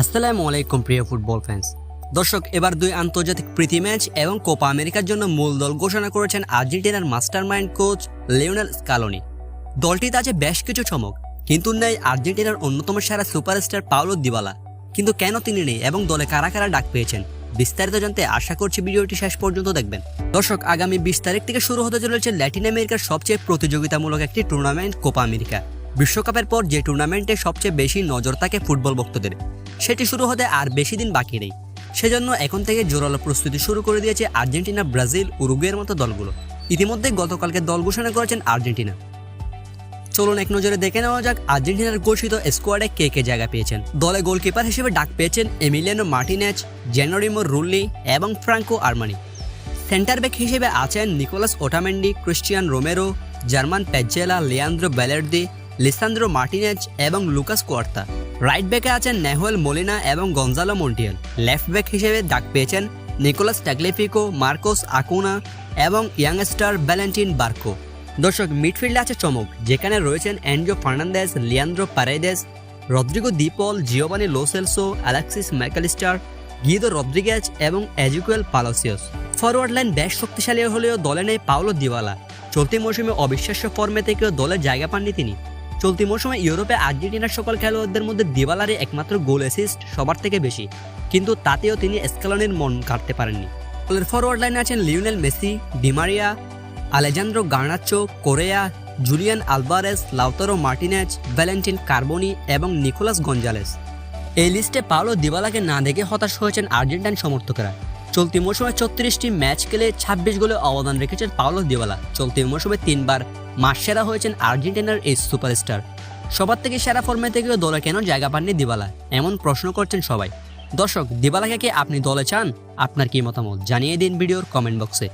আসসালামু আলাইকুম, প্রিয় ফুটবল ফ্যান্স দর্শক, এবার দুই আন্তর্জাতিক প্রীতি ম্যাচ এবং কোপা আমেরিকার জন্য মূল দল ঘোষণা করেছেন আর্জেন্টিনার মাস্টারমাইন্ড কোচ লিওনেল স্কালোনি। দলটিতে আছে বেশ কিছু চমক, কিন্তু নেই আর্জেন্টিনার অন্যতম সেরা সুপারস্টার পাওলো দিবালা। কিন্তু কেন তিনি নেই এবং দলে কারা কারা ডাক পেয়েছেন, বিস্তারিত জানতে আশা করছি ভিডিওটি শেষ পর্যন্ত দেখবেন। দর্শক, আগামী বিশ তারিখ থেকে শুরু হতে চলেছে ল্যাটিন আমেরিকার সবচেয়ে প্রতিযোগিতামূলক একটি টুর্নামেন্ট কোপা আমেরিকা। বিশ্বকাপের পর যে টুর্নামেন্টে সবচেয়ে বেশি নজর থাকে ফুটবল ভক্তদের সেটি শুরু হতে আর বেশি দিন বাকি নেই। সেজন্য এখন থেকে জোরালো প্রস্তুতি শুরু করে দিয়েছে আর্জেন্টিনা, ব্রাজিল, উরুগুয়ের মতো দলগুলো। ইতিমধ্যে গতকালকে দল ঘোষণা করেছেন আর্জেন্টিনা। চলুন এক নজরে দেখে নেওয়া যাক আর্জেন্টিনার ঘোষিত স্কোয়াডে কে কে জায়গা পেয়েছেন। দলে গোলকিপার হিসেবে ডাক পেয়েছেন এমিলিয়ানো মার্টিনেজ, জেনারিমো রুল্লি এবং ফ্রাঙ্কো আর্মানি। সেন্টার ব্যাক হিসেবে আছেন Nicolas Otamendi, Cristian Romero, German Pezzella, Leandro Balerdi Lisandro Martinez এবং লুকাস কোয়ার্তা। রাইট ব্যাকে আছেন নেহুয়েল মোলিনা এবং গঞ্জালো মন্টিয়াল। লেফট ব্যাক হিসেবে ডাক পেয়েছেন নিকোলাস ট্যাগলিফিকো মার্কোস আকুনা এবং ইয়াংস্টার ভ্যালেন্টিন বার্কো দর্শক, মিডফিল্ডে আছে চমক, যেখানে রয়েছেন Andro Fernandez Leandro Paredes Rodrigo De Paul Giovani Lo Celso Alexis Mac Allister Guido Rodriguez এবং এজুকুয়েল পালোসিয়াস ফরওয়ার্ড লাইন বেশ শক্তিশালী হলেও দলে নেই পাওলো দিওয়ালা চলতি মৌসুমে অবিশ্বাস্য ফর্মে থেকেও দলে জায়গা পাননি তিনি। চলতি মৌসুমে ইউরোপে আর্জেন্টিনার সকল খেলোয়াড়দের মধ্যে দিওয়ালারই একমাত্র গোল অ্যাসিস্ট সবার থেকে বেশি। কিন্তু তাতেও তিনি স্কেলনের মন কাটতে পারেননি। দলের ফরওয়ার্ড লাইনে আছেন Lionel Messi Di Maria Alejandro Garnacho Correa, Julian Alvarez, Lautaro Martinez, Valentin Carboni এবং নিকোলাস গঞ্জালেস। এই লিস্টে পাওলো দিবালাকে না দেখে হতাশ হয়েছেন আর্জেন্টাইন সমর্থকেরা। চলতি মৌসুমে ছত্রিশটি ম্যাচ খেলে ছাব্বিশ গোলে অবদান রেখেছেন পাওলো দিওয়ালা। চলতি মৌসুমে তিনবার মাস সেরা হয়েছেন আর্জেন্টিনার এই সুপারস্টার। সবার থেকে সেরা ফর্মে থেকেও দলে কেন জায়গা পাননি দিবালা এমন প্রশ্ন করছেন সবাই। দর্শক দিবালাকে কি আপনি দলে চান? আপনার কি মতামত? জানিয়ে দিন ভিডিওর কমেন্ট বক্সে।